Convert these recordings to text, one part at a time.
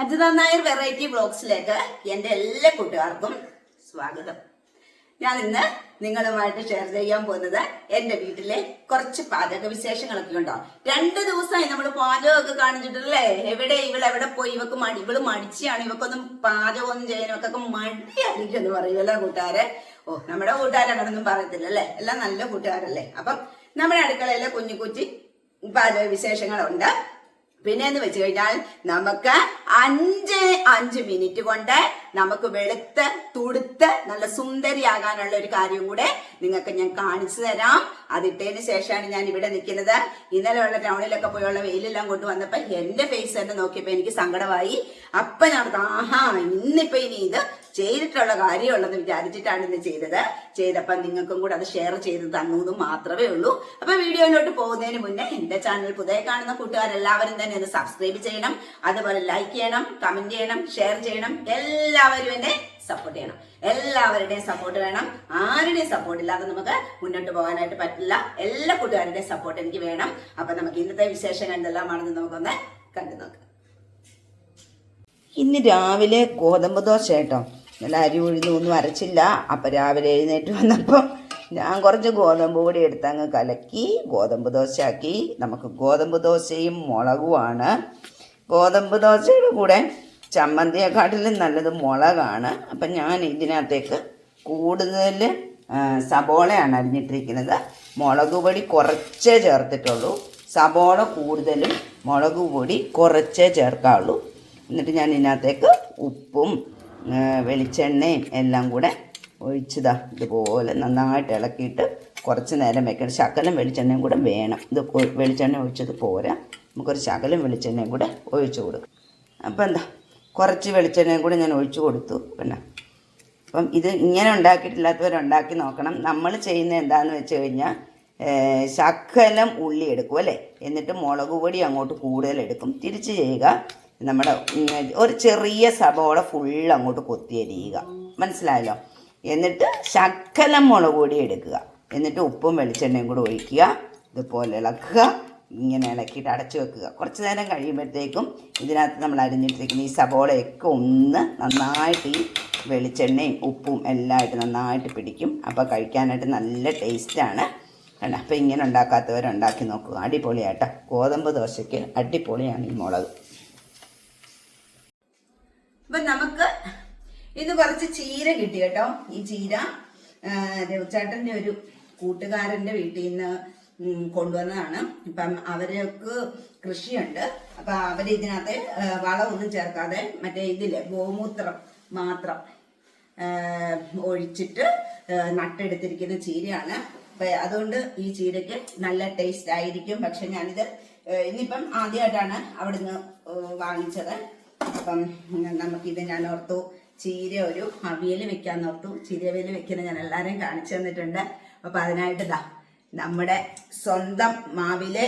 Ajitha Nair variety ബ്ലോഗ്സിലേക്ക് എന്റെ എല്ലാ കൂട്ടുകാർക്കും സ്വാഗതം. ഞാൻ ഇന്ന് നിങ്ങളുമായിട്ട് ഷെയർ ചെയ്യാൻ പോകുന്നത് എന്റെ വീട്ടിലെ കുറച്ച് പാചക വിശേഷങ്ങളൊക്കെ ഉണ്ടോ? രണ്ട് ദിവസമായി നമ്മൾ പാചകമൊക്കെ കാണിച്ചിട്ടല്ലേ? എവിടെ ഇവൾ എവിടെ പോയി? ഇവക്ക് മടി ഇവൾ മടിച്ചാണ്. ഇവക്കൊന്നും പാചകമൊന്നും ചെയ്യാനൊക്കെ മടിയായിരിക്കും പറയുമല്ലോ കൂട്ടുകാരെ? ഓ നമ്മുടെ കൂട്ടുകാരങ്ങനൊന്നും പറയത്തില്ല അല്ലേ? എല്ലാം നല്ല കൂട്ടുകാരല്ലേ? അപ്പം നമ്മുടെ അടുക്കളയിലെ കുഞ്ഞു കുറ്റി പാചക വിശേഷങ്ങളുണ്ട്. പിന്നെ എന്ന് വെച്ച് കഴിഞ്ഞാൽ നമുക്ക് അഞ്ച് അഞ്ച് മിനിറ്റ് കൊണ്ട് നമുക്ക് വെളുത്ത് തുടുത്ത് നല്ല സുന്ദരിയാകാനുള്ള ഒരു കാര്യം കൂടെ നിങ്ങൾക്ക് ഞാൻ കാണിച്ചു തരാം. അതിട്ടതിന് ശേഷമാണ് ഞാൻ ഇവിടെ നിൽക്കുന്നത്. ഇന്നലെ ഉള്ള ടൗണിലൊക്കെ പോയുള്ള വെയിലെല്ലാം കൊണ്ടുവന്നപ്പോൾ വന്നപ്പോ എന്റെ ഫേസ് തന്നെ നോക്കിയപ്പോ എനിക്ക് സങ്കടമായി. അപ്പൊ ഞാൻ ആഹാ ഇന്നിപ്പോ ഇനി ഇത് ചെയ്തിട്ടുള്ള കാര്യമുള്ളതെന്ന് വിചാരിച്ചിട്ടാണ് ഇന്ന് ചെയ്തത്. ചെയ്തപ്പോൾ നിങ്ങൾക്കും കൂടെ അത് ഷെയർ ചെയ്ത് തന്നു എന്ന് മാത്രമേ ഉള്ളൂ. അപ്പൊ വീഡിയോയിലോട്ട് പോകുന്നതിന് മുന്നേ എന്റെ ചാനൽ പുതിയ കാണുന്ന കൂട്ടുകാരെല്ലാവരും തന്നെ ഒന്ന് സബ്സ്ക്രൈബ് ചെയ്യണം. അതുപോലെ ലൈക്ക് ചെയ്യണം കമന്റ് ചെയ്യണം ഷെയർ ചെയ്യണം. എല്ലാവരും സപ്പോർട്ട് ചെയ്യണം. എല്ലാവരുടെയും സപ്പോർട്ട് വേണം. ആരുടെയും സപ്പോർട്ട് ഇല്ലാതെ നമുക്ക് മുന്നോട്ട് പോകാനായിട്ട് പറ്റില്ല. എല്ലാ കൂട്ടുകാരുടെയും സപ്പോർട്ട് എനിക്ക് വേണം. അപ്പൊ നമുക്ക് ഇന്നത്തെ വിശേഷം എന്തെല്ലാമാണെന്ന് നമുക്കൊന്ന് കണ്ടു നോക്കാം. ഇന്ന് രാവിലെ ഗോതമ്പ് ദോശ കേട്ടോ. നല്ല അരി ഉഴുന്നൊന്നും അരച്ചില്ല. അപ്പം രാവിലെ എഴുന്നേറ്റ് വന്നപ്പോൾ ഞാൻ കുറച്ച് ഗോതമ്പ് പൊടി എടുത്തങ്ങ് കലക്കി ഗോതമ്പ് ദോശയാക്കി. നമുക്ക് ഗോതമ്പ് ദോശയും മുളകുമാണ്. ഗോതമ്പ് ദോശയുടെ കൂടെ ചമ്മന്തിയെക്കാട്ടിലും നല്ലത് മുളകാണ്. അപ്പം ഞാൻ ഇതിനകത്തേക്ക് കൂടുതൽ സബോളയാണ് അരിഞ്ഞിട്ടിരിക്കുന്നത്. മുളക് പൊടി കുറച്ചേ ചേർത്തിട്ടുള്ളൂ. സബോള കൂടുതലും മുളക് പൊടി കുറച്ചേ ചേർക്കാവുള്ളൂ. എന്നിട്ട് ഞാൻ ഇതിനകത്തേക്ക് ഉപ്പും വെളിച്ചെണ്ണയും എല്ലാം കൂടെ ഒഴിച്ചതാ ഇതുപോലെ നന്നായിട്ട് ഇളക്കിയിട്ട് കുറച്ച് നേരം വെക്കണം. ശകലം വെളിച്ചെണ്ണയും കൂടെ വേണം. ഇത് വെളിച്ചെണ്ണ ഒഴിച്ചത് പോരാ. നമുക്കൊരു ശകലം വെളിച്ചെണ്ണയും കൂടെ ഒഴിച്ചു കൊടുക്കും. അപ്പം എന്താ കുറച്ച് വെളിച്ചെണ്ണയും കൂടി ഞാൻ ഒഴിച്ചു കൊടുത്തു പിന്നെ. അപ്പം ഇത് ഇങ്ങനെ ഉണ്ടാക്കിയിട്ടില്ലാത്തവർ ഉണ്ടാക്കി നോക്കണം. നമ്മൾ ചെയ്യുന്ന എന്താണെന്ന് വെച്ച് കഴിഞ്ഞാൽ ശക്കലം ഉള്ളി എടുക്കും അല്ലേ? എന്നിട്ട് മുളക് പൊടി അങ്ങോട്ട് കൂടുതൽ എടുക്കും. തിരിച്ച് ചെയ്യുക. നമ്മുടെ ഒരു ചെറിയ സബോള ഫുൾ അങ്ങോട്ട് കൊത്തിയരിയുക മനസ്സിലായല്ലോ? എന്നിട്ട് ശക്കലം മുളക് പൊടി എടുക്കുക. എന്നിട്ട് ഉപ്പും വെളിച്ചെണ്ണയും കൂടെ ഒഴിക്കുക. ഇതുപോലെ ഇളക്കുക ഇങ്ങനെ ഇളക്കിയിട്ട് അടച്ചു വെക്കുക. കുറച്ച് നേരം കഴിയുമ്പോഴത്തേക്കും ഇതിനകത്ത് നമ്മൾ അരിഞ്ഞിട്ടിരിക്കുന്ന ഈ സബോളയൊക്കെ ഒന്ന് നന്നായിട്ട് ഈ വെളിച്ചെണ്ണയും ഉപ്പും എല്ലാം ആയിട്ട് നന്നായിട്ട് പിടിക്കും. അപ്പോൾ കഴിക്കാനായിട്ട് നല്ല ടേസ്റ്റാണ് കണ്ടോ? അപ്പോൾ ഇങ്ങനെ ഉണ്ടാക്കാത്തവരുണ്ടാക്കി നോക്കുക അടിപൊളിയാട്ടോ. ഗോതമ്പ് ദോശയ്ക്ക് അടിപൊളിയാണ് ഈ മുളക്. അപ്പം നമുക്ക് ഇന്ന് കുറച്ച് ചീര കിട്ടി കേട്ടോ. ഈ ചീര രവിചേട്ടന്റെ ഒരു കൂട്ടുകാരന്റെ വീട്ടിൽ നിന്ന് കൊണ്ടുവന്നതാണ്. ഇപ്പം അവർക്ക് കൃഷിയുണ്ട്. അപ്പൊ അവർ ഇതിനകത്ത് വളമൊന്നും ചേർക്കാതെ മറ്റേ ഇതില്ലേ ഗോമൂത്രം മാത്രം ഒഴിച്ചിട്ട് നട്ടെടുത്തിരിക്കുന്ന ചീരയാണ്. അപ്പൊ അതുകൊണ്ട് ഈ ചീരയ്ക്ക് നല്ല ടേസ്റ്റ് ആയിരിക്കും. പക്ഷെ ഞാനിത് ഇന്നിപ്പം ആദ്യമായിട്ടാണ് അവിടുന്ന് വാങ്ങിച്ചത്. അപ്പം നമുക്കിത് ഞാൻ ഓർത്തു ചീര ഒരു അവിയൽ വെക്കാൻ ഓർത്തു. ചീരവിയൽ വെക്കുന്ന ഞാൻ എല്ലാവരെയും കാണിച്ചു തന്നിട്ടുണ്ട്. അപ്പൊ അതിനായിട്ട് ഇതാ നമ്മുടെ സ്വന്തം മാവിലെ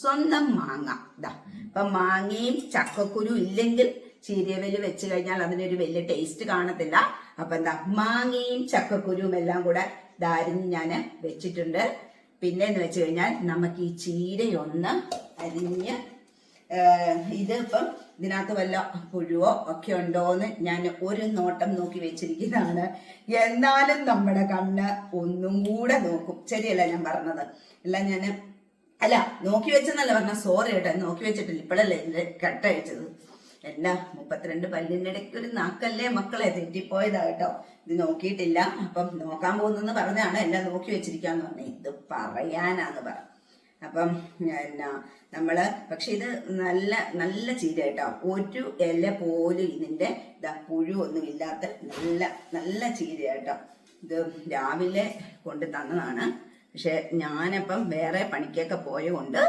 സ്വന്തം മാങ്ങ. ഇതാ അപ്പൊ മാങ്ങയും ചക്കക്കുരു ഇല്ലെങ്കിൽ ചീരവൽ വെച്ച് കഴിഞ്ഞാൽ അതിനൊരു വലിയ ടേസ്റ്റ് കാണത്തില്ല. അപ്പൊ എന്താ മാങ്ങയും ചക്കക്കുരുവും എല്ലാം കൂടെ ഇതരിഞ്ഞ് ഞാൻ വെച്ചിട്ടുണ്ട്. പിന്നെ എന്ന് വെച്ച് കഴിഞ്ഞാൽ നമുക്ക് ഈ ചീരയൊന്ന് അരിഞ്ഞ് ഏഹ് ഇത് ഇപ്പം ഇതിനകത്ത് വല്ല പുഴുവോ ഒക്കെ ഉണ്ടോന്ന് ഞാൻ ഒരു നോട്ടം നോക്കി വെച്ചിരിക്കുന്നതാണ്. എന്നാലും നമ്മുടെ കണ്ണ് ഒന്നും കൂടെ നോക്കും. ശരിയല്ല ഞാൻ പറഞ്ഞത്? അല്ല ഞാൻ അല്ല നോക്കി വെച്ചെന്നല്ല പറഞ്ഞ സോറി കേട്ടോ നോക്കി വെച്ചിട്ടില്ല. ഇപ്പോഴല്ലേ ഇതിന്റെ കെട്ടഴിച്ചത് എല്ല മുപ്പത്തിരണ്ട് പല്ലിന്റെ ഇടയ്ക്ക് ഒരു നാക്കല്ലേ മക്കളെ? തെറ്റിപ്പോയതാ കേട്ടോ. ഇത് നോക്കിയിട്ടില്ല. അപ്പം നോക്കാൻ പോകുന്നെന്ന് പറഞ്ഞാണ് എല്ലാം നോക്കി വെച്ചിരിക്കാന്ന് പറഞ്ഞത് ഇത് പറയാനാന്ന് പറഞ്ഞു. അപ്പം എന്നാ നമ്മൾ പക്ഷെ ഇത് നല്ല നല്ല ചീര കേട്ടോ ഒരു ഇല പോലും ഇതിന്റെ ഇതാ പുഴുവൊന്നും ഇല്ലാത്ത നല്ല നല്ല ചീര കേട്ടോ ഇത് രാവിലെ കൊണ്ട് തന്നതാണ്. പക്ഷെ ഞാനപ്പം വേറെ പണിക്കൊക്കെ പോയതുകൊണ്ട്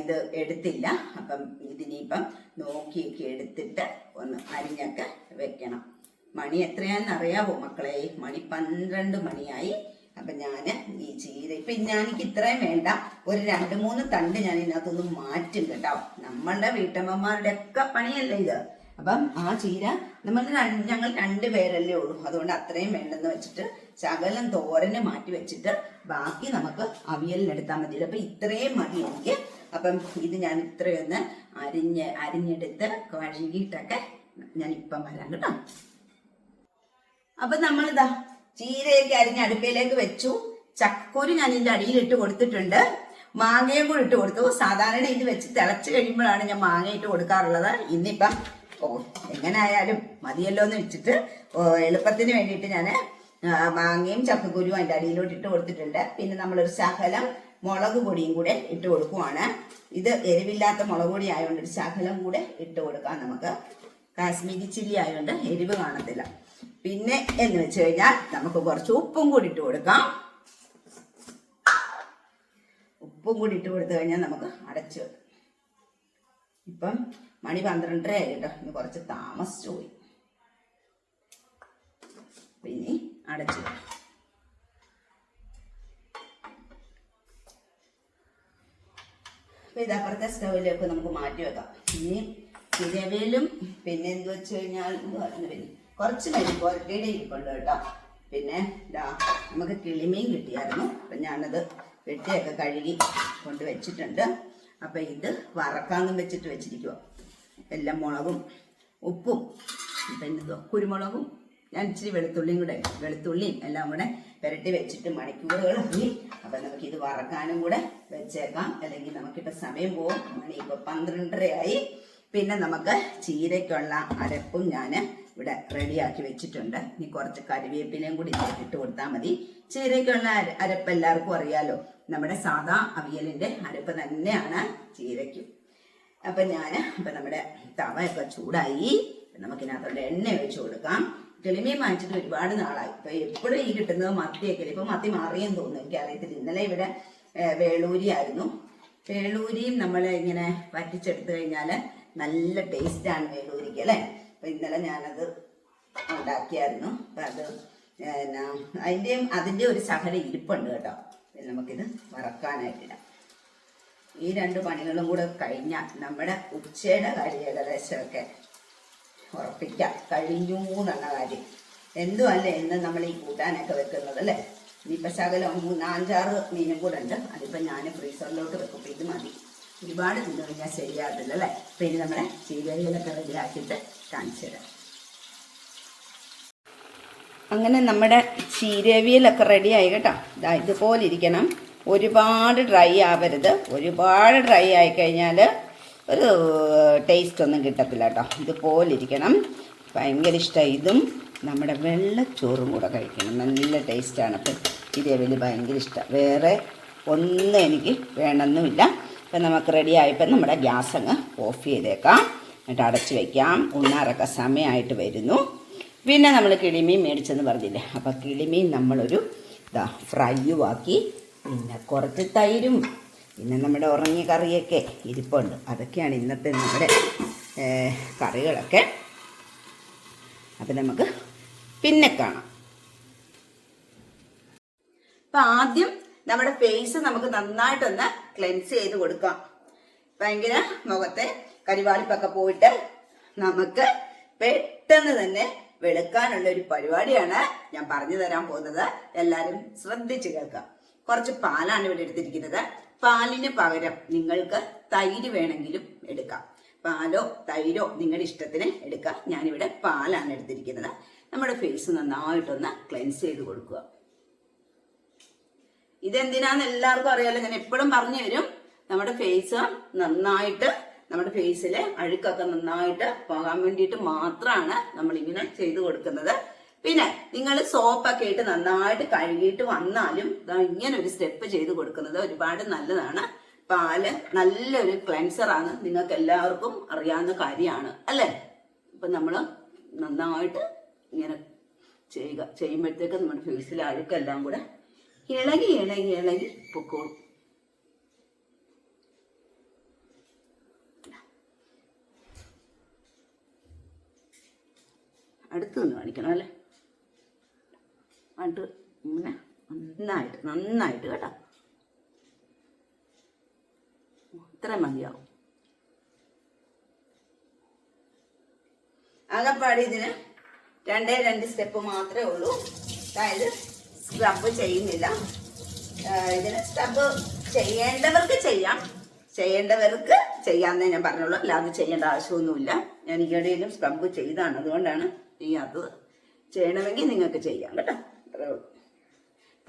ഇത് എടുത്തില്ല. അപ്പം ഇതിനിപ്പം നോക്കിയൊക്കെ എടുത്തിട്ട് ഒന്ന് അരിഞ്ഞൊക്കെ വെക്കണം. മണി എത്രയാണെന്ന് അറിയാവോ മക്കളെ? മണി പന്ത്രണ്ട് മണിയായി. അപ്പൊ ഞാൻ ഈ ചീര ഇപ്പൊ ഞാൻ എനിക്ക് ഇത്രയും വേണ്ട. ഒരു രണ്ട് മൂന്ന് തണ്ട് ഞാൻ ഇതിനകത്തൊന്ന് മാറ്റും കേട്ടോ. നമ്മളുടെ വീട്ടമ്മമാരുടെ ഒക്കെ പണിയല്ലേ ഇത്. അപ്പം ആ ചീര നമ്മൾ ഞങ്ങൾ രണ്ടുപേരല്ലേ ഉള്ളൂ. അതുകൊണ്ട് അത്രയും വേണ്ടെന്ന് വെച്ചിട്ട് ശകലം തോരന് മാറ്റി വെച്ചിട്ട് ബാക്കി നമുക്ക് അവിയലിനെടുത്താൽ മതി അപ്പൊ ഇത്രയും മതി എനിക്ക്. അപ്പം ഇത് ഞാൻ ഇത്രയൊന്ന് അരിഞ്ഞ് അരിഞ്ഞെടുത്ത് കഴുകിയിട്ടൊക്കെ ഞാൻ ഇപ്പം വരാം കേട്ടോ. അപ്പൊ നമ്മളിതാ ചീരയൊക്കെ അരിഞ്ഞ് അടുപ്പയിലേക്ക് വെച്ചു. ചക്കക്കുരു ഞാൻ ഇതിന്റെ അടിയിൽ ഇട്ട് കൊടുത്തിട്ടുണ്ട്. മാങ്ങയും കൂടി ഇട്ട് കൊടുത്തു. സാധാരണ ഇത് വെച്ച് തിളച്ച് കഴിയുമ്പോഴാണ് ഞാൻ മാങ്ങ ഇട്ട് കൊടുക്കാറുള്ളത്. ഇന്നിപ്പം ഓ എങ്ങനെയായാലും മതിയല്ലോ എന്ന് വെച്ചിട്ട് എളുപ്പത്തിന് വേണ്ടിയിട്ട് ഞാൻ മാങ്ങയും ചക്കക്കുരുവും അതിന്റെ അടിയിലോട്ട് ഇട്ട് കൊടുത്തിട്ടുണ്ട്. പിന്നെ നമ്മളൊരു ശകലം മുളക് പൊടിയും കൂടെ ഇട്ട് കൊടുക്കുവാണ്. ഇത് എരിവില്ലാത്ത മുളക് പൊടി ആയതുകൊണ്ട് ഒരു ശകലം കൂടെ ഇട്ട് കൊടുക്കാം നമുക്ക്. കാശ്മീരി ചില്ലി ആയതുകൊണ്ട് എരിവ് കാണത്തില്ല. പിന്നെ എന്ന് വെച്ച് കഴിഞ്ഞാൽ നമുക്ക് കുറച്ച് ഉപ്പും കൂടി ഇട്ട് കൊടുക്കാം. ഉപ്പും കൂടി ഇട്ട് കൊടുത്തു കഴിഞ്ഞാൽ നമുക്ക് അടച്ചു വെക്കാം. ഇപ്പം മണി പന്ത്രണ്ടര ആയി കേട്ടോ. ഇന്ന് കുറച്ച് താമസിച്ചു പോയി. പിന്നെ അടച്ചു വെക്കാം. അപ്പൊ സ്റ്റൗവിലേക്ക് നമുക്ക് മാറ്റി വെക്കാം. ഇനി തിരവിലും പിന്നെ എന്ത് വെച്ച് കഴിഞ്ഞാൽ എന്ന് പിന്നെ കുറച്ച് മരി പുരട്ടിയുടെ ഇരിപ്പുണ്ട് കേട്ടോ. പിന്നെ ഇതാ നമുക്ക് കിളിമീൻ കിട്ടിയായിരുന്നു. അപ്പൊ ഞാനത് വെട്ടിയൊക്കെ കഴുകി കൊണ്ട് വെച്ചിട്ടുണ്ട് അപ്പൊ ഇത് വറക്കാന്നും വെച്ചിട്ട് വെച്ചിരിക്കുക എല്ലാം മുളകും ഉപ്പും പിന്നെ കുരുമുളകും ഞാൻ ഇച്ചിരി വെളുത്തുള്ളിയും കൂടെ വെളുത്തുള്ളിയും എല്ലാം കൂടെ പുരട്ടി വെച്ചിട്ട് മണിക്കൂറുകളായി അപ്പൊ നമുക്ക് ഇത് വറക്കാനും കൂടെ വെച്ചേക്കാം. അല്ലെങ്കിൽ നമുക്കിപ്പോ സമയം പോകും മണി ഇപ്പൊ പന്ത്രണ്ടരയായി. പിന്നെ നമുക്ക് ചീരയ്ക്കുള്ള അരപ്പും ഞാൻ ഇവിടെ റെഡിയാക്കി വെച്ചിട്ടുണ്ട്. ഇനി കുറച്ച് കറിവേപ്പിലയും കൂടി ഇട്ട് കൊടുത്താൽ മതി. ചീരയ്ക്കുള്ള അരപ്പ് എല്ലാവർക്കും അറിയാലോ. നമ്മുടെ സാധാ അവിയലിന്റെ അരപ്പ് തന്നെയാണ് ചീരയ്ക്കും. അപ്പൊ ഞാൻ അപ്പൊ നമ്മുടെ തവയൊക്കെ ചൂടായി. നമുക്കിനകത്തോടെ എണ്ണ ഒഴിച്ച് കൊടുക്കാം. കിളിമീൻ വാങ്ങിച്ചിട്ട് ഒരുപാട് നാളായി. ഇപ്പൊ എപ്പോഴും ഈ കിട്ടുന്നത് മത്തിയൊക്കെ ഇപ്പൊ മത്തി മാറിയെന്ന് തോന്നുന്നു. എനിക്ക് അറിയത്തില്ല ഇന്നലെ ഇവിടെ വേളൂരി ആയിരുന്നു. വേളൂരിയും നമ്മൾ ഇങ്ങനെ വറ്റിച്ചെടുത്തു കഴിഞ്ഞാൽ നല്ല ടേസ്റ്റ് ആണ് വേളൂരിക്ക് അല്ലേ? അപ്പൊ ഇന്നലെ ഞാനത് ഉണ്ടാക്കിയായിരുന്നു. അപ്പം അത് പിന്നെ അതിന്റെയും അതിന്റെ ഒരു സഹല ഇരിപ്പുണ്ട് കേട്ടോ. പിന്നെ നമുക്കിത് വറക്കാനായിട്ടിടാം ഈ രണ്ട് പണികളും കൂടെ കഴിഞ്ഞാൽ നമ്മുടെ ഉച്ചയുടെ കാര്യം ഏകദേശമൊക്കെ ഉറപ്പിക്കാം. കഴിഞ്ഞു എന്നുള്ള കാര്യം. എന്തുമല്ല എന്ന് നമ്മൾ ഈ കൂട്ടാനൊക്കെ വെക്കുന്നത് അല്ലേ? ഇനിയിപ്പോൾ ശകലം മൂന്ന് മീനും കൂടെ ഉണ്ട്. അതിപ്പോൾ ഞാൻ ഫ്രീസറിലോട്ട് വെക്കും. ഇത് മതി. ഒരുപാട് തിന്നു കഴിഞ്ഞാൽ ശരിയാകത്തില്ല അല്ലേ? അപ്പം ഇനി നമ്മുടെ ചീരയിലൊക്കെ റെഡിയാക്കിയിട്ട് കാണിച്ചു തരാം അങ്ങനെ നമ്മുടെ ചീരവിയലൊക്കെ ആയി കേട്ടോ. ഇതാ ഇതുപോലെ ഇരിക്കണം. ഒരുപാട് ഡ്രൈ ആവരുത്. ഒരുപാട് ഡ്രൈ ആയി കഴിഞ്ഞാൽ ഒരു ടേസ്റ്റ് ഒന്നും കിട്ടത്തില്ല കേട്ടോ. ഇതുപോലെ ഇരിക്കണം. ഭയങ്കര ഇഷ്ടമായി ഇതും നമ്മുടെ വെള്ളച്ചോറും കൂടെ കഴിക്കണം. നല്ല ടേസ്റ്റാണ് അപ്പം ചീരവിയൽ ഭയങ്കര ഇഷ്ടമാണ് വേറെ ഒന്നും എനിക്ക് വേണമെന്നുമില്ല. അപ്പം നമുക്ക് റെഡി ആയപ്പോൾ നമ്മുടെ ഗ്യാസ് അങ്ങ് ഓഫ് ചെയ്തേക്കാം. എന്നിട്ട് അടച്ച് വയ്ക്കാം ഉണ്ണാറൊക്കെ സമയമായിട്ട് വരുന്നു. പിന്നെ നമ്മൾ കിളിമീൻ മേടിച്ചെന്ന് പറഞ്ഞില്ലേ? അപ്പോൾ കിളിമീൻ നമ്മളൊരു ഇതാ ഫ്രൈയുമാക്കി പിന്നെ കുറച്ച് തൈരും പിന്നെ നമ്മുടെ ഉറങ്ങിയ കറിയൊക്കെ ഇരിപ്പുണ്ട്. അതൊക്കെയാണ് ഇന്നത്തെ നമ്മുടെ കറികളൊക്കെ. അപ്പം നമുക്ക് പിന്നെ കാണാം. അപ്പം ആദ്യം നമ്മുടെ ഫേസ് നമുക്ക് നന്നായിട്ടൊന്ന് ക്ലെൻസ് ചെയ്ത് കൊടുക്കാം. ഭയങ്കര മുഖത്തെ കരിവാളിപ്പൊക്കെ പോയിട്ട് നമുക്ക് പെട്ടെന്ന് തന്നെ വെളുക്കാനുള്ള ഒരു പരിപാടിയാണ് ഞാൻ പറഞ്ഞു തരാൻ പോകുന്നത്. എല്ലാവരും ശ്രദ്ധിച്ചു കേൾക്കാം. കുറച്ച് പാലാണ് ഇവിടെ എടുത്തിരിക്കുന്നത്. പാലിന് പകരം നിങ്ങൾക്ക് തൈര് വേണമെങ്കിലും എടുക്കാം. പാലോ തൈരോ നിങ്ങളുടെ ഇഷ്ടത്തിന് എടുക്കാം. ഞാനിവിടെ പാലാണ് എടുത്തിരിക്കുന്നത്. നമ്മുടെ ഫേസ് നന്നായിട്ടൊന്ന് ക്ലെൻസ് ചെയ്ത് കൊടുക്കുക. ഇതെന്തിനാന്ന് എല്ലാവർക്കും അറിയാലോ. ഞാൻ എപ്പോഴും പറഞ്ഞു തരും. നമ്മുടെ ഫേസ് നന്നായിട്ട് നമ്മുടെ ഫേസിലെ അഴുക്കൊക്കെ നന്നായിട്ട് പോകാൻ വേണ്ടിയിട്ട് മാത്രമാണ് നമ്മൾ ഇങ്ങനെ ചെയ്തു കൊടുക്കുന്നത്. പിന്നെ നിങ്ങൾ സോപ്പൊക്കെ ഇട്ട് നന്നായിട്ട് കഴുകിയിട്ട് വന്നാലും ഇങ്ങനെ ഒരു സ്റ്റെപ്പ് ചെയ്ത് കൊടുക്കുന്നത് ഒരുപാട് നല്ലതാണ്. പാൽ നല്ലൊരു ക്ലെൻസറാണ്. നിങ്ങൾക്ക് എല്ലാവർക്കും അറിയാവുന്ന കാര്യമാണ്. അല്ലേ? ഇപ്പൊ നമ്മൾ നന്നായിട്ട് ഇങ്ങനെ ചെയ്യുക. ചെയ്യുമ്പോഴത്തേക്ക് നമ്മുടെ ഫേസിലെ അഴുക്കെല്ലാം കൂടെ ഇളകി ഇളകി ഇളകി പൊക്കോളും. അടുത്ത് നിന്ന് കാണിക്കണം അല്ലേ? എന്നിട്ട് ഇങ്ങനെ നന്നായിട്ട് നന്നായിട്ട് കേട്ടോ. ഇത്ര മതിയാവും. അകപ്പാടി ഇതിന് രണ്ടേ രണ്ട് സ്റ്റെപ്പ് മാത്രമേ ഉള്ളൂ. അതായത് സ്ക്രബ് ചെയ്യുന്നില്ല. ഇതിന് സ്ക്രബ് ചെയ്യേണ്ടവർക്ക് ചെയ്യാം. ചെയ്യേണ്ടവർക്ക് ചെയ്യാന്നേ ഞാൻ പറഞ്ഞുള്ളൂ. അല്ലാതെ ചെയ്യേണ്ട ആവശ്യമൊന്നുമില്ല. ഞാൻ ഈയിടെയിലും സ്ക്രബ് ചെയ്താണ് അതുകൊണ്ടാണ് ചെയ്യാത്തത് ചെയ്യണമെങ്കിൽ നിങ്ങൾക്ക് ചെയ്യാം കേട്ടോ. ഉള്ളൂ.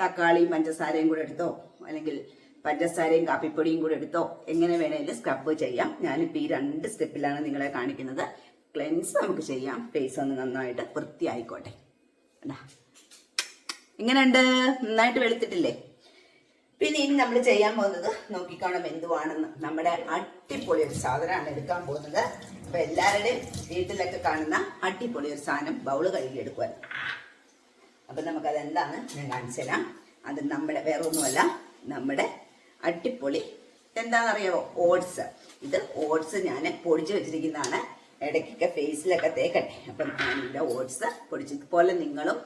തക്കാളിയും പഞ്ചസാരയും കൂടെ എടുത്തോ? അല്ലെങ്കിൽ പഞ്ചസാരയും കാപ്പിപ്പൊടിയും കൂടെ എടുത്തോ? എങ്ങനെ വേണേലും സ്ക്രബ് ചെയ്യാം. ഞാനിപ്പോൾ ഈ രണ്ട് സ്റ്റെപ്പിലാണ് നിങ്ങളെ കാണിക്കുന്നത്. ക്ലെൻസ് നമുക്ക് ചെയ്യാം. ഫേസ് ഒന്ന് നന്നായിട്ട് വൃത്തിയായിക്കോട്ടെ. എങ്ങനെയുണ്ട്? നന്നായിട്ട് വെളുത്തിട്ടില്ലേ? പിന്നെ ഇനി നമ്മൾ ചെയ്യാൻ പോകുന്നത് നോക്കിക്കോണം എന്തുവാണെന്ന്. നമ്മുടെ അടിപൊളി ഒരു സാധനമാണ് എടുക്കാൻ പോകുന്നത്. അപ്പൊ എല്ലാവരുടെയും വീട്ടിലൊക്കെ കാണുന്ന അടിപൊളി ഒരു സാധനം ബൗൾ കഴുകി എടുക്കുവാൻ. അപ്പൊ നമുക്ക് എന്താണ് ഞാൻ കാണിച്ചു തരാം. അത് നമ്മുടെ വേറെ ഒന്നുമല്ല നമ്മുടെ അടിപൊളി എന്താണെന്നറിയാമോ ഓട്സ്. ഇത് ഓട്സ് ഞാൻ പൊടിച്ചു വെച്ചിരിക്കുന്നതാണ്. ഇടയ്ക്കൊക്കെ ഫേസിലൊക്കെ തേക്കട്ടെ. അപ്പം ഞാൻ ഇവിടെ ഓട്സ് പൊടിച്ച്. പോലെ നിങ്ങളും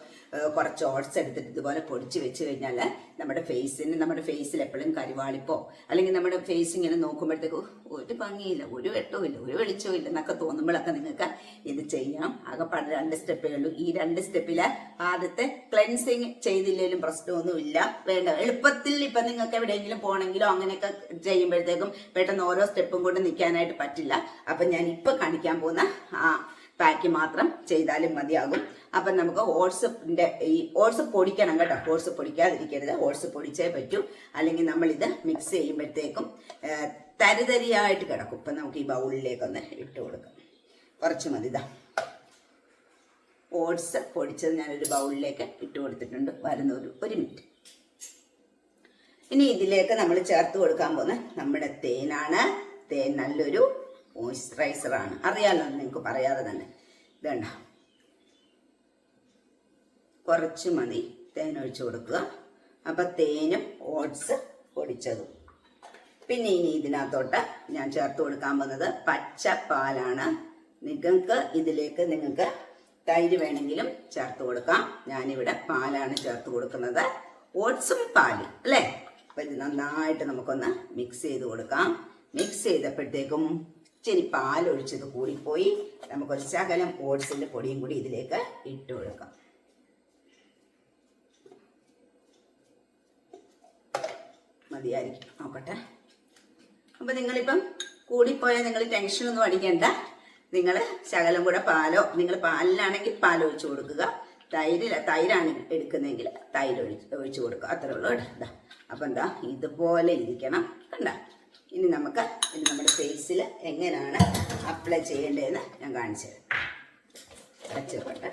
കുറച്ച് ഓട്സ് എടുത്തിട്ട് ഇതുപോലെ പൊടിച്ച് വെച്ച് കഴിഞ്ഞാൽ നമ്മുടെ ഫേസിന് നമ്മുടെ ഫേസിൽ എപ്പോഴും കരിവാളിപ്പോ അല്ലെങ്കിൽ നമ്മുടെ ഫേസ് ഇങ്ങനെ നോക്കുമ്പോഴത്തേക്ക് ഒരു ഭംഗിയില്ല ഒരു വെട്ടവും ഇല്ല ഒരു വെളിച്ചവും ഇല്ല എന്നൊക്കെ തോന്നുമ്പോഴൊക്കെ നിങ്ങൾക്ക് ഇത് ചെയ്യാം. ആകെപ്പാട് രണ്ട് സ്റ്റെപ്പേ ഉള്ളൂ. ഈ രണ്ട് സ്റ്റെപ്പിൽ ആദ്യത്തെ ക്ലെൻസിങ് ചെയ്തില്ലെങ്കിലും പ്രശ്നമൊന്നുമില്ല വേണ്ട എളുപ്പത്തിൽ ഇപ്പൊ നിങ്ങൾക്ക് എവിടെയെങ്കിലും പോകണമെങ്കിലോ അങ്ങനെയൊക്കെ ചെയ്യുമ്പോഴത്തേക്കും പെട്ടെന്ന് ഓരോ സ്റ്റെപ്പും കൊണ്ട് നിൽക്കാനായിട്ട് പറ്റില്ല. അപ്പൊ ഞാൻ ഇപ്പൊ കാണിക്കാൻ പോകുന്ന ആ പാക്ക് മാത്രം ചെയ്താലും മതിയാകും. അപ്പൊ നമുക്ക് ഓട്സിന്റെ ഈ ഓട്സ് പൊടിക്കണം കേട്ടോ. ഓട്സ് പൊടിക്കാതിരിക്കരുത്. ഓട്സ് പൊടിച്ചേ പറ്റൂ. അല്ലെങ്കിൽ നമ്മൾ ഇത് മിക്സ് ചെയ്യുമ്പോഴത്തേക്കും തരിതരിയായിട്ട് കിടക്കും. ഇപ്പൊ നമുക്ക് ഈ ബൗളിലേക്കൊന്ന് ഇട്ട് കൊടുക്കാം. കുറച്ച് മതി ഇതാ. ഓട്സ് പൊടിച്ചത് ഞാനൊരു ബൗളിലേക്ക് ഇട്ട് കൊടുത്തിട്ടുണ്ട്. വരുന്ന ഒരു ഒരു മിനിറ്റ് ഇനി ഇതിലേക്ക് നമ്മൾ ചേർത്ത് കൊടുക്കാൻ പോകുന്ന നമ്മുടെ തേനാണ്. തേൻ നല്ലൊരു മോയ്സ്ചറൈസറാണ് അറിയാലോ നിങ്ങൾക്ക് പറയാതെ തന്നെ. ഇതണ്ട കുറച്ച് മതി. തേൻ ഒഴിച്ച് കൊടുക്കുക. അപ്പം തേനും ഓട്സ് പൊടിച്ചതും. പിന്നെ ഇനി ഇതിനകത്തോട്ട് ഞാൻ ചേർത്ത് കൊടുക്കാൻ പോകുന്നത് പച്ച പാലാണ് നിങ്ങൾക്ക് ഇതിലേക്ക് നിങ്ങൾക്ക് തൈര് വേണമെങ്കിലും ചേർത്ത് കൊടുക്കാം. ഞാനിവിടെ പാലാണ് ചേർത്ത് കൊടുക്കുന്നത്. ഓട്സും പാലും അല്ലേ? അപ്പൊ ഇത് നന്നായിട്ട് നമുക്കൊന്ന് മിക്സ് ചെയ്ത് കൊടുക്കാം. മിക്സ് ചെയ്തപ്പോഴത്തേക്കും ഇച്ചിരി പാലൊഴിച്ചത് കൂടിപ്പോയി. നമുക്കൊരു ശകലം ഓട്സിന്റെ പൊടിയും കൂടി ഇതിലേക്ക് ഇട്ട് കൊടുക്കാം. മതിയായിരിക്കും. നോക്കട്ടെ. അപ്പൊ നിങ്ങളിപ്പം കൂടിപ്പോയാൽ നിങ്ങൾ ടെൻഷനൊന്നും അടിക്കണ്ട. നിങ്ങൾ ശകലം കൂടെ പാലോ നിങ്ങൾ പാലിലാണെങ്കിൽ പാൽ ഒഴിച്ചു കൊടുക്കുക. തൈരില തൈരാണ് എടുക്കുന്നതെങ്കിൽ തൈര് ഒഴിച്ച് ഒഴിച്ചു കൊടുക്കുക. അത്രേ ഉള്ളൂ കേട്ടോ. അപ്പം അപ്പൊ എന്താ ഇതുപോലെ ഇരിക്കണം. കണ്ട? ഇനി നമുക്ക് ഇനി നമ്മുടെ ഫേസിൽ എങ്ങനെയാണ് അപ്ലൈ ചെയ്യേണ്ടതെന്ന് ഞാൻ കാണിച്ചു തരാം. വെച്ചോട്ടെ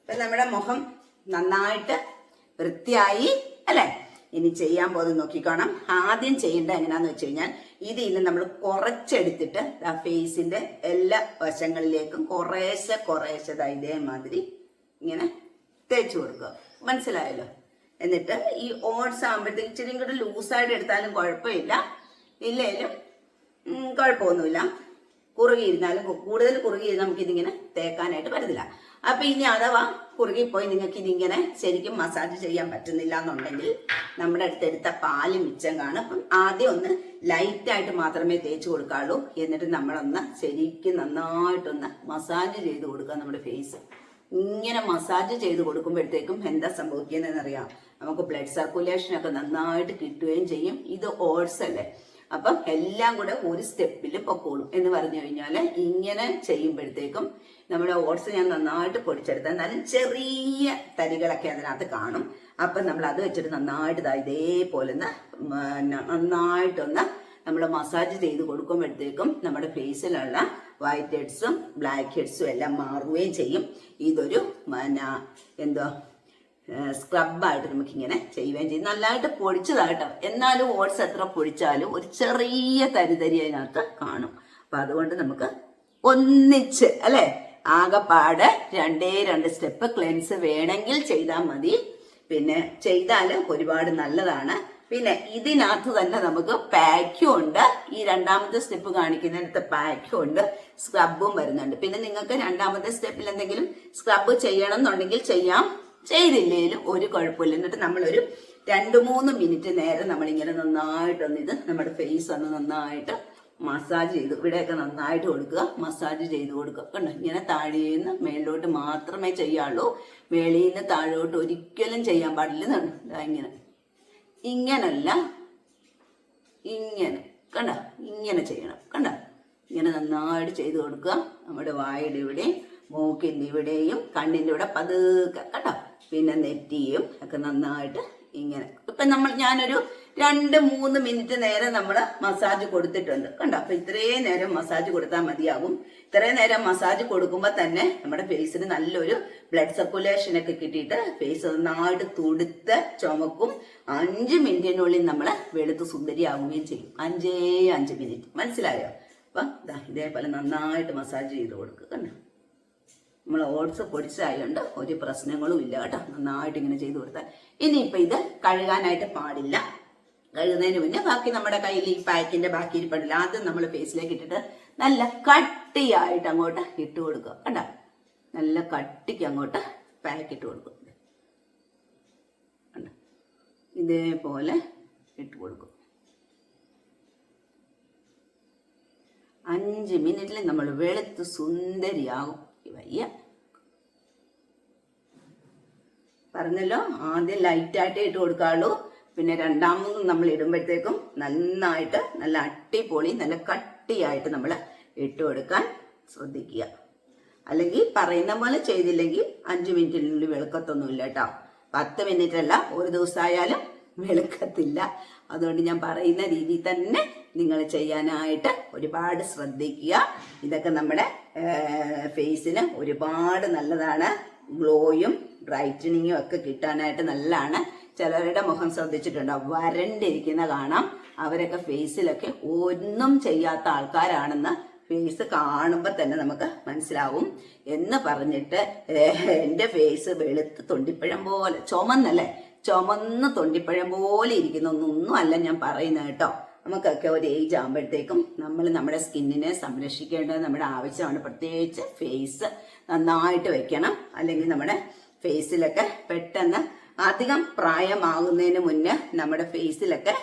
ഇപ്പൊ നമ്മുടെ മുഖം നന്നായിട്ട് വൃത്തിയായി അല്ലെ? ഇനി ചെയ്യാൻ പോകുന്നത് നോക്കിക്കോണം. ആദ്യം ചെയ്യേണ്ടത് എങ്ങനെയാന്ന് വെച്ച് കഴിഞ്ഞാൽ ഇതിൽ നമ്മൾ കുറച്ചെടുത്തിട്ട് ആ ഫേസിന്റെ എല്ലാ വശങ്ങളിലേക്കും കുറേശ്ശെ കുറേശ്ശതായി ഇതേമാതിരി ഇങ്ങനെ തേച്ചു കൊടുക്കുക. മനസ്സിലായല്ലോ? എന്നിട്ട് ഈ ഓട്സ് ആകുമ്പോഴത്തേക്ക് ഇച്ചിരി കൂടെ ലൂസായിട്ട് എടുത്താലും കുഴപ്പമില്ല. ഇല്ലേലും കുഴപ്പമൊന്നുമില്ല. കുറുകിയിരുന്നാലും കൂടുതൽ കുറുകിയിരുന്നാൽ നമുക്ക് ഇതിങ്ങനെ തേക്കാനായിട്ട് പറ്റത്തില്ല. അപ്പൊ ഇനി അഥവാ കുറുകിപ്പോയി നിങ്ങൾക്ക് ഇതിങ്ങനെ ശരിക്കും മസാജ് ചെയ്യാൻ പറ്റുന്നില്ല എന്നുണ്ടെങ്കിൽ നമ്മുടെ അടുത്തെടുത്ത പാൽ മിച്ചം കാണും. അപ്പം ആദ്യം ഒന്ന് ലൈറ്റ് ആയിട്ട് മാത്രമേ തേച്ച് കൊടുക്കാവുള്ളൂ എന്നിട്ട് നമ്മളൊന്ന് ശരിക്കും നന്നായിട്ടൊന്ന് മസാജ് ചെയ്ത് കൊടുക്കുക നമ്മുടെ ഫേസ് ഇങ്ങനെ മസാജ് ചെയ്ത് കൊടുക്കുമ്പോഴത്തേക്കും എന്താ സംഭവിക്കുന്നതെന്ന് അറിയാം നമുക്ക് ബ്ലഡ് സർക്കുലേഷൻ ഒക്കെ നന്നായിട്ട് കിട്ടുകയും ചെയ്യും. ഇത് ഓട്സ് അല്ലേ? അപ്പം എല്ലാം കൂടെ ഒരു സ്റ്റെപ്പിൽ പൊക്കോളും. എന്ന് പറഞ്ഞു കഴിഞ്ഞാൽ ഇങ്ങനെ ചെയ്യുമ്പോഴത്തേക്കും നമ്മുടെ ഓട്സ് ഞാൻ നന്നായിട്ട് പൊടിച്ചെടുത്ത എന്നാലും ചെറിയ തരികളൊക്കെ അതിനകത്ത് കാണും. അപ്പം നമ്മൾ അത് വെച്ചിട്ട് നന്നായിട്ട് ഇതേപോലെ ഒന്ന് നന്നായിട്ടൊന്ന് നമ്മൾ മസാജ് ചെയ്ത് കൊടുക്കുമ്പോഴത്തേക്കും നമ്മുടെ ഫേസിലുള്ള വൈറ്റ് ഹെഡ്സും ബ്ലാക്ക് ഹെഡ്സും എല്ലാം മാറുകയും ചെയ്യും. ഇതൊരു പിന്നെ എന്തോ സ്ക്രബായിട്ട് നമുക്കിങ്ങനെ ചെയ്യുകയും ചെയ്യും. നല്ലതായിട്ട് പൊടിച്ചതാട്ടോ. എന്നാലും ഓട്സ് എത്ര പൊടിച്ചാലും ഒരു ചെറിയ തരിതരി അതിനകത്ത് കാണും. അപ്പൊ അതുകൊണ്ട് നമുക്ക് ഒന്നിച്ച് അല്ലെ? ആകെപ്പാട് രണ്ടേ രണ്ട് സ്റ്റെപ്പ് ക്ലെൻസ് വേണമെങ്കിൽ ചെയ്താൽ മതി. പിന്നെ ചെയ്താൽ ഒരുപാട് നല്ലതാണ്. പിന്നെ ഇതിനകത്ത് തന്നെ നമുക്ക് പാക്കും ഉണ്ട്. ഈ രണ്ടാമത്തെ സ്റ്റെപ്പ് കാണിക്കുന്നിടത്ത് പാക്കും ഉണ്ട്. സ്ക്രബും വരുന്നുണ്ട്. പിന്നെ നിങ്ങൾക്ക് രണ്ടാമത്തെ സ്റ്റെപ്പിൽ എന്തെങ്കിലും സ്ക്രബ് ചെയ്യണം എന്നുണ്ടെങ്കിൽ ചെയ്യാം. ചെയ്തില്ലേലും ഒരു കുഴപ്പമില്ല. എന്നിട്ട് നമ്മളൊരു രണ്ട് മൂന്ന് മിനിറ്റ് നേരം നമ്മളിങ്ങനെ നന്നായിട്ടൊന്ന് ഇത് നമ്മുടെ ഫേസ് ഒന്ന് നന്നായിട്ട് മസാജ് ചെയ്ത് ഇവിടെയൊക്കെ നന്നായിട്ട് കൊടുക്കുക. മസാജ് ചെയ്ത് കൊടുക്കുക. കണ്ടോ? ഇങ്ങനെ താഴേന്ന് മേളിലോട്ട് മാത്രമേ ചെയ്യാവുള്ളൂ. മേളിൽ നിന്ന് താഴോട്ട് ഒരിക്കലും ചെയ്യാൻ പാടില്ല ഇങ്ങനെ. ഇങ്ങനല്ല. ഇങ്ങനെ. കണ്ട? ഇങ്ങനെ ചെയ്യണം. കണ്ട? ഇങ്ങനെ നന്നായിട്ട് ചെയ്ത് കൊടുക്കുക. നമ്മുടെ വായുടെ ഇവിടെയും മൂക്കിന്റെ ഇവിടെയും കണ്ണിന്റെ ഇവിടെ പതുക്കെ. കണ്ടോ? പിന്നെ നെറ്റിയും ഒക്കെ നന്നായിട്ട് ഇങ്ങനെ. ഇപ്പം നമ്മൾ ഞാനൊരു രണ്ട് മൂന്ന് മിനിറ്റ് നേരം നമ്മൾ മസാജ് കൊടുത്തിട്ടുണ്ട്. കണ്ടോ? അപ്പൊ ഇത്രയും നേരം മസാജ് കൊടുത്താൽ മതിയാകും ഇത്രയും നേരം മസാജ് കൊടുക്കുമ്പോൾ തന്നെ നമ്മുടെ ഫേസിന് നല്ലൊരു ബ്ലഡ് സർക്കുലേഷൻ ഒക്കെ കിട്ടിയിട്ട് ഫേസ് നന്നായിട്ട് തുടുത്ത് ചുമക്കും. അഞ്ച് മിനിറ്റിനുള്ളിൽ നമ്മൾ വെളുത്ത് സുന്ദരിയാവുകയും ചെയ്യും. അഞ്ചേ അഞ്ച് മിനിറ്റ്. മനസ്സിലായോ? അപ്പം ഇതേപോലെ നന്നായിട്ട് മസാജ് ചെയ്ത് കൊടുക്കുക കണ്ടോ? നമ്മൾ ഓട്സ് പൊടിച്ചതായതുകൊണ്ട് ഒരു പ്രശ്നങ്ങളും ഇല്ല കേട്ടോ. നന്നായിട്ട് ഇങ്ങനെ ചെയ്ത് കൊടുത്താൽ ഇനിയിപ്പോൾ ഇത് കഴുകാനായിട്ട് പാടില്ല. കഴുകുന്നതിന് മുന്നേ ബാക്കി നമ്മുടെ കയ്യിൽ ഈ പാക്കിന്റെ ബാക്കി ഇരിപ്പുണ്ടല്ലോ ആദ്യം നമ്മൾ ഫേസിലേക്ക് ഇട്ടിട്ട് നല്ല കട്ടിയായിട്ട് അങ്ങോട്ട് ഇട്ട് കൊടുക്കുക. കണ്ടോ? നല്ല കട്ടിക്ക് അങ്ങോട്ട് പാക്ക് ഇട്ട് കൊടുക്കും ഇതേപോലെ ഇട്ട് കൊടുക്കും അഞ്ച് മിനിറ്റിൽ നമ്മൾ വെളുത്ത് സുന്ദരിയാകും വയ്യ. പറഞ്ഞല്ലോ? ആദ്യം ലൈറ്റായിട്ട് ഇട്ട് കൊടുക്കാവുള്ളൂ. പിന്നെ രണ്ടാമതും നമ്മൾ ഇടുമ്പോഴത്തേക്കും നന്നായിട്ട് നല്ല അട്ടിപൊളി നല്ല കട്ടിയായിട്ട് നമ്മൾ ഇട്ട് കൊടുക്കാൻ ശ്രദ്ധിക്കുക. അല്ലെങ്കിൽ പറയുന്ന പോലെ ചെയ്തില്ലെങ്കിൽ അഞ്ച് മിനിറ്റിനുള്ളിൽ വെളുക്കത്തൊന്നുമില്ല കേട്ടോ. പത്ത് മിനിറ്റ് അല്ല ഒരു ദിവസമായാലും വെളുക്കത്തില്ല. അതുകൊണ്ട് ഞാൻ പറയുന്ന രീതി തന്നെ നിങ്ങൾ ചെയ്യാനായിട്ട് ഒരുപാട് ശ്രദ്ധിക്കുക. ഇതൊക്കെ നമ്മുടെ ഫേസിന് ഒരുപാട് നല്ലതാണ്. ഗ്ലോയും ബ്രൈറ്റനിങ്ങും ഒക്കെ കിട്ടാനായിട്ട് നല്ലതാണ്. ചിലരുടെ മുഖം ശ്രദ്ധിച്ചിട്ടുണ്ടാവും വരണ്ടിരിക്കുന്ന കാണാം. അവരൊക്കെ ഫേസിലൊക്കെ ഒന്നും ചെയ്യാത്ത ആൾക്കാരാണെന്ന് ഫേസ് കാണുമ്പോൾ തന്നെ നമുക്ക് മനസ്സിലാവും. എന്ന് പറഞ്ഞിട്ട് എന്റെ ഫേസ് വെളുത്ത് തൊണ്ടിപ്പഴം പോലെ ചുമന്നല്ലേ? ചുമന്ന് തൊണ്ടിപ്പഴം പോലെ ഇരിക്കുന്ന. ഒന്നൊന്നും അല്ല ഞാൻ പറയുന്നത് കേട്ടോ. നമുക്കൊക്കെ ഒരു ഏജ് ആകുമ്പോഴത്തേക്കും നമ്മൾ നമ്മുടെ സ്കിന്നിനെ സംരക്ഷിക്കേണ്ടത് നമ്മുടെ ആവശ്യമാണ്. പ്രത്യേകിച്ച് ഫേസ് നന്നായിട്ട് വെക്കണം. അല്ലെങ്കിൽ നമ്മുടെ ഫേസിലൊക്കെ പെട്ടെന്ന് അധികം പ്രായമാകുന്നതിന് മുന്നേ നമ്മുടെ ഫേസിലൊക്കെ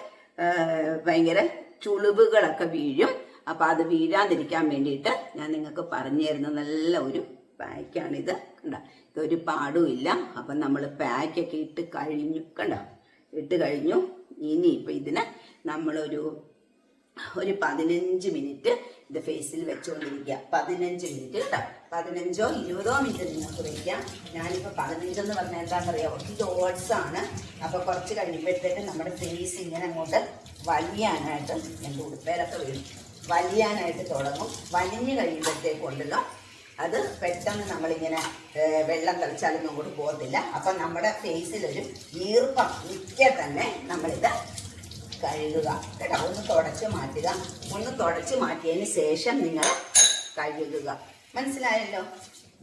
ഭയങ്കര ചുളിവുകളൊക്കെ വീഴും. അപ്പൊ അത് വീഴാതിരിക്കാൻ വേണ്ടിയിട്ട് ഞാൻ നിങ്ങൾക്ക് പറഞ്ഞു തരുന്ന നല്ല ഒരു പാക്കാണിത് കണ്ട? ഇതൊരു പാടും ഇല്ല. അപ്പം നമ്മൾ പാക്കൊക്കെ ഇട്ട് കഴിഞ്ഞു. കണ്ട? ഇട്ട് കഴിഞ്ഞു. ഇനിയിപ്പോൾ ഇതിന് നമ്മളൊരു ഒരു പതിനഞ്ച് മിനിറ്റ് ഇത് ഫേസിൽ വെച്ചുകൊണ്ടിരിക്കുക പതിനഞ്ച് മിനിറ്റ് കേട്ടോ പതിനഞ്ചോ ഇരുപതോ മിനിറ്റ് നിങ്ങൾക്ക് വയ്ക്കാം ഞാനിപ്പോൾ പതിനഞ്ചെന്ന് പറഞ്ഞാൽ എന്താണെന്നറിയാമോ ഇത് ഓട്സ് ആണ്. അപ്പോൾ കുറച്ച് കഴിയുമ്പോഴത്തേക്ക് നമ്മുടെ ഫേസ് ഇങ്ങനെ അങ്ങോട്ട് വലിയാനായിട്ട് എന്റെ ഉടുപ്പേരൊക്കെ വീഴും. വലിയാനായിട്ട് തുടങ്ങും. വലിഞ്ഞു കഴിയുമ്പോഴത്തേക്കുണ്ടല്ലോ അത് പെട്ടെന്ന് നമ്മളിങ്ങനെ വെള്ളം തളിച്ചാലൊന്നും കൂടി പോകത്തില്ല. അപ്പം നമ്മുടെ ഫേസിലൊരു ഈർപ്പം മിക്ക തന്നെ നമ്മളിത് കഴുകുക. കേട്ടോ ഒന്ന് തുടച്ച് മാറ്റുക. ഒന്ന് തുടച്ച് മാറ്റിയതിന് ശേഷം നിങ്ങൾ കഴുകുക. മനസ്സിലായല്ലോ?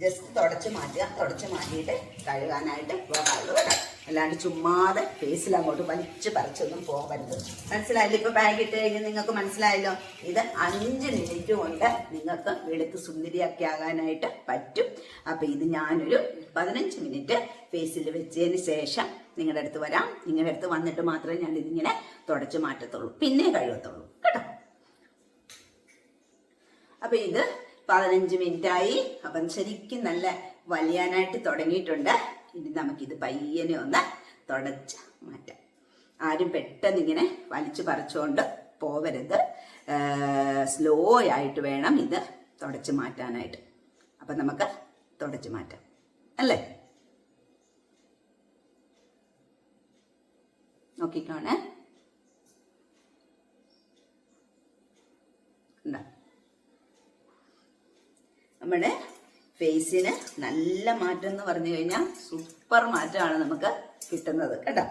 ജസ്റ്റ് തുടച്ച് മാറ്റുക തുടച്ച് മാറ്റിയിട്ട് കഴുകാനായിട്ട് പോകാറുള്ളൂ കേട്ടോ. അല്ലാണ്ട് ചുമ്മാതെ ഫേസിൽ അങ്ങോട്ട് വലിച്ചു പറിച്ചൊന്നും പോകരുത് മനസ്സിലായല്ലോ? ഇപ്പൊ ബാഗ് ഇട്ട് കഴിഞ്ഞ് നിങ്ങൾക്ക് മനസ്സിലായല്ലോ? ഇത് അഞ്ച് മിനിറ്റ് കൊണ്ട് നിങ്ങൾക്ക് വെളുത്ത് സുന്ദരിയാക്കി ആകാനായിട്ട് പറ്റും. അപ്പൊ ഇത് ഞാനൊരു പതിനഞ്ച് മിനിറ്റ് ഫേസിൽ വെച്ചതിന് ശേഷം നിങ്ങളുടെ അടുത്ത് വരാം. നിങ്ങളുടെ അടുത്ത് വന്നിട്ട് മാത്രമേ ഞാൻ ഇതിങ്ങനെ തുടച്ചു മാറ്റത്തുള്ളൂ. പിന്നെ കഴുകത്തുള്ളൂ. കേട്ടോ? അപ്പൊ ഇത് പതിനഞ്ച് മിനിറ്റ് ആയി അപ്പം ശരിക്കും നല്ല വലിയാനായിട്ട് തുടങ്ങിയിട്ടുണ്ട്. ഇനി നമുക്കിത് പയ്യനെ ഒന്ന് തുടച്ച് മാറ്റാം. ആരും പെട്ടെന്ന് ഇങ്ങനെ വലിച്ചു പറിച്ചുകൊണ്ട് പോവരുത്. സ്ലോ ആയിട്ട് വേണം ഇത് തുടച്ച് മാറ്റാനായിട്ട്. അപ്പം നമുക്ക് തുടച്ച് മാറ്റാം. അല്ലേ? നോക്കിക്കോണേ ഉണ്ടാ നമ്മുടെ ഫേസിന് നല്ല മാറ്റം എന്ന് പറഞ്ഞു കഴിഞ്ഞാൽ സൂപ്പർ മാറ്റമാണ് നമുക്ക് കിട്ടുന്നത് കേട്ടോ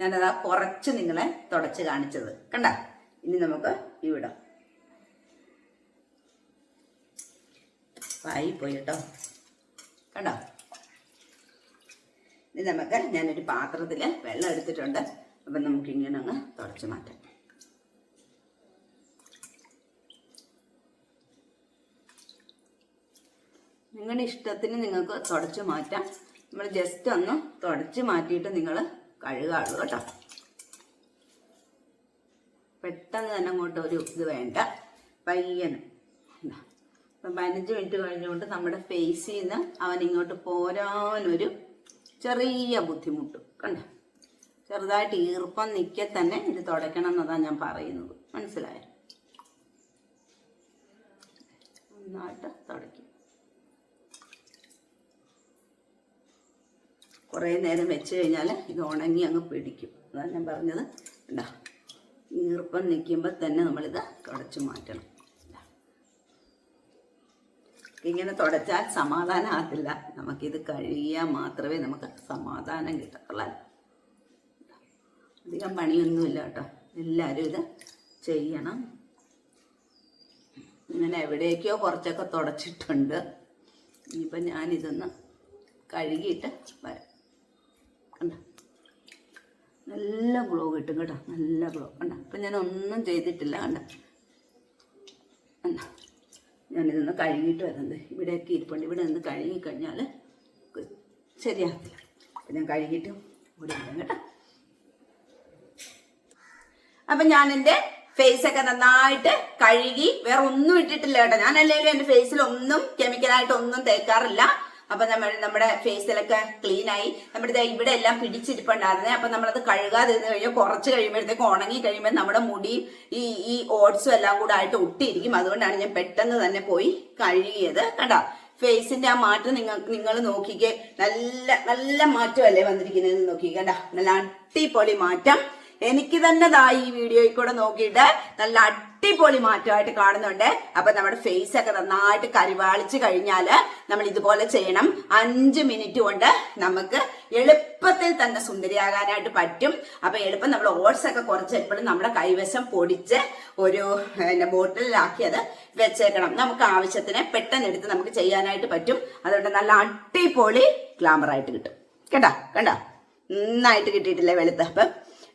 ഞാനതാ കുറച്ച് നിങ്ങളെ തുടച്ച് കാണിച്ചത് കണ്ട? ഇനി നമുക്ക് ഇവിടെ. ആയി പോയി കേട്ടോ. കണ്ടോ? ഇനി നമുക്ക് ഞാനൊരു പാത്രത്തിൽ വെള്ളം എടുത്തിട്ടുണ്ട്. അപ്പം നമുക്കിങ്ങനെ അങ്ങ് തുടച്ച് മാറ്റാം. നിങ്ങളുടെ ഇഷ്ടത്തിന് നിങ്ങൾക്ക് തുടച്ച് മാറ്റാം. നമ്മൾ ജസ്റ്റ് ഒന്ന് തുടച്ച് മാറ്റിയിട്ട് നിങ്ങൾ കഴുകാളൂ കേട്ടോ. പെട്ടെന്ന് തന്നെ അങ്ങോട്ട് ഒരു ഇത് വേണ്ട. പയ്യന്. അപ്പം പതിനഞ്ച് മിനിറ്റ് കഴിഞ്ഞുകൊണ്ട് നമ്മുടെ ഫേസിൽ നിന്ന് അവൻ ഇങ്ങോട്ട് പോരാനൊരു ചെറിയ ബുദ്ധിമുട്ട്. കണ്ട? ചെറുതായിട്ട് ഈർപ്പം നിൽക്കെ തന്നെ ഇത് തുടയ്ക്കണം എന്നതാണ് ഞാൻ പറയുന്നത്. മനസ്സിലായോ? നന്നായിട്ട് തുടയ്ക്കും. കുറേ നേരം വെച്ച് കഴിഞ്ഞാൽ ഇത് ഉണങ്ങി അങ്ങ് പിടിക്കും. അതാണ് ഞാൻ പറഞ്ഞത്. എന്താ ഈർപ്പം നിൽക്കുമ്പോൾ തന്നെ നമ്മളിത് തുടച്ച് മാറ്റണം. ഇങ്ങനെ തുടച്ചാൽ സമാധാനം ആകത്തില്ല. നമുക്കിത് കഴിയാൻ മാത്രമേ നമുക്ക് സമാധാനം കിട്ടത്തുള്ളൂ. അധികം പണിയൊന്നുമില്ല കേട്ടോ. എല്ലാവരും ഇത് ചെയ്യണം. ഇങ്ങനെ എവിടേക്കോ കുറച്ചൊക്കെ തുടച്ചിട്ടുണ്ട്. ഇനിയിപ്പം ഞാനിതൊന്ന് കഴുകിയിട്ട് വരാം. നല്ല ഗ്ലോ കിട്ടും കേട്ടോ. നല്ല ഗ്ലോ കണ്ട? അപ്പം ഞാൻ ഒന്നും ചെയ്തിട്ടില്ല കണ്ട? ഞാനിതൊന്ന് കഴുകിയിട്ട് വരുന്നത് ഇവിടെയൊക്കെ ഇരിപ്പുണ്ട്. ഇവിടെ നിന്ന് കഴുകി കഴിഞ്ഞാൽ ശരിയാകത്തില്ല അപ്പം ഞാൻ കഴുകിയിട്ട് ഇവിടെ ഇടാം കേട്ടോ? അപ്പൊ ഞാൻ എന്റെ ഫേസ് ഒക്കെ നന്നായിട്ട് കഴുകി വേറെ ഒന്നും ഇട്ടിട്ടില്ല കേട്ടോ. ഞാൻ അല്ലെങ്കിലും എന്റെ ഫേസിൽ ഒന്നും കെമിക്കലായിട്ട് ഒന്നും തേക്കാറില്ല. അപ്പൊ നമ്മൾ നമ്മുടെ ഫേസിലൊക്കെ ക്ലീൻ ആയി. നമ്മുടെ ഇവിടെ എല്ലാം പിടിച്ചിരിപ്പുണ്ടായിരുന്നേ. അപ്പൊ നമ്മളത് കഴുകാതെ കഴിഞ്ഞാൽ കുറച്ച് കഴിയുമ്പോഴത്തേക്ക് ഉണങ്ങി കഴിയുമ്പോൾ നമ്മുടെ മുടി ഈ ഈ ഓട്സും എല്ലാം കൂടെ ആയിട്ട് ഒട്ടിയിരിക്കും. അതുകൊണ്ടാണ് ഞാൻ പെട്ടെന്ന് തന്നെ പോയി കഴുകിയത്. കണ്ടോ? ഫേസിന്റെ ആ മാറ്റം നിങ്ങൾ നിങ്ങൾ നോക്കിക്കേ. നല്ല നല്ല മാറ്റമല്ലേ വന്നിരിക്കുന്നത് നോക്കിക്കണ്ട നല്ല അടിപൊളി മാറ്റം. എനിക്ക് തന്നെ ദാ ഈ വീഡിയോയിൽ കൂടെ നോക്കിയിട്ട് നല്ല അടിപൊളി മാറ്റമായിട്ട് കാണുന്നുണ്ട്. അപ്പൊ നമ്മുടെ ഫേസ് ഒക്കെ നന്നായിട്ട് കരിവാളിച്ച് കഴിഞ്ഞാൽ നമ്മൾ ഇതുപോലെ ചെയ്യണം. അഞ്ച് മിനിറ്റ് കൊണ്ട് നമുക്ക് എളുപ്പത്തിൽ തന്നെ സുന്ദരിയാകാനായിട്ട് പറ്റും. അപ്പൊ എളുപ്പം നമ്മൾ ഓട്സ് ഒക്കെ കുറച്ച് എപ്പോഴും നമ്മുടെ കൈവശം പൊടിച്ച് ഒരു ബോട്ടിലാക്കി അത് വെച്ചേക്കണം. നമുക്ക് ആവശ്യത്തിന് പെട്ടെന്ന് എടുത്ത് നമുക്ക് ചെയ്യാനായിട്ട് പറ്റും. അതുകൊണ്ട് നല്ല അടിപൊളി ഗ്ലാമറായിട്ട് കിട്ടും. കേട്ടാ? കണ്ടാ? നന്നായിട്ട് കിട്ടിയിട്ടില്ലേ വെളുത്ത് അപ്പം